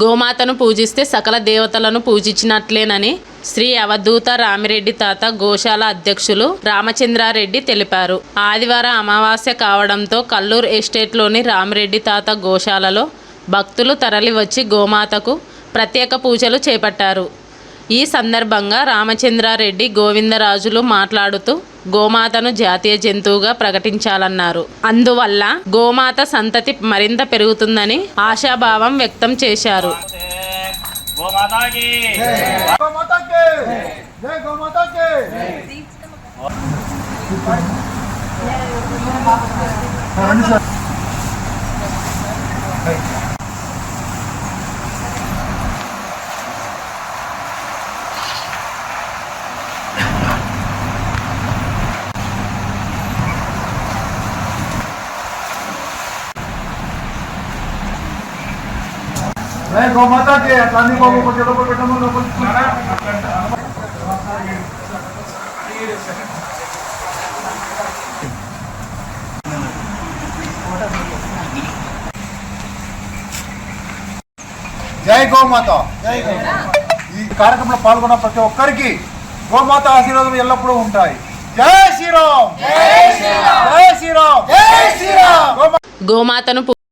గోమాతను పూజిస్తే సకల దేవతలను పూజించినట్లేనని శ్రీ అవధూత రామిరెడ్డి తాత గోశాల అధ్యక్షులు రామచంద్రారెడ్డి తెలిపారు. ఆదివారం అమావాస్య కావడంతో కల్లూరు ఎస్టేట్లోని రామిరెడ్డి తాత గోశాలలో భక్తులు తరలివచ్చి గోమాతకు ప్రత్యేక పూజలు చేపట్టారు. ఈ సందర్భంగా రామచంద్రారెడ్డి గోవిందరాజులు మాట్లాడుతూ గోమాతను జాతీయ జంతువుగా ప్రకటించాలన్నారు. అందువల్ల గోమాత సంతతి మరింత పెరుగుతుందని ఆశాభావం వ్యక్తం చేశారు. గోమాతా గోమాతకి అన్ని బాబు కొంచెం లోపల జై గోమాత జై ఈ కార్యక్రమంలో పాల్గొన్న ప్రతి ఒక్కరికి గోమాత ఆశీర్వాదం ఎల్లప్పుడూ ఉంటాయి. జై శ్రీరామ్! జై శ్రీరామ్! జై శ్రీరామ్! గోమాతను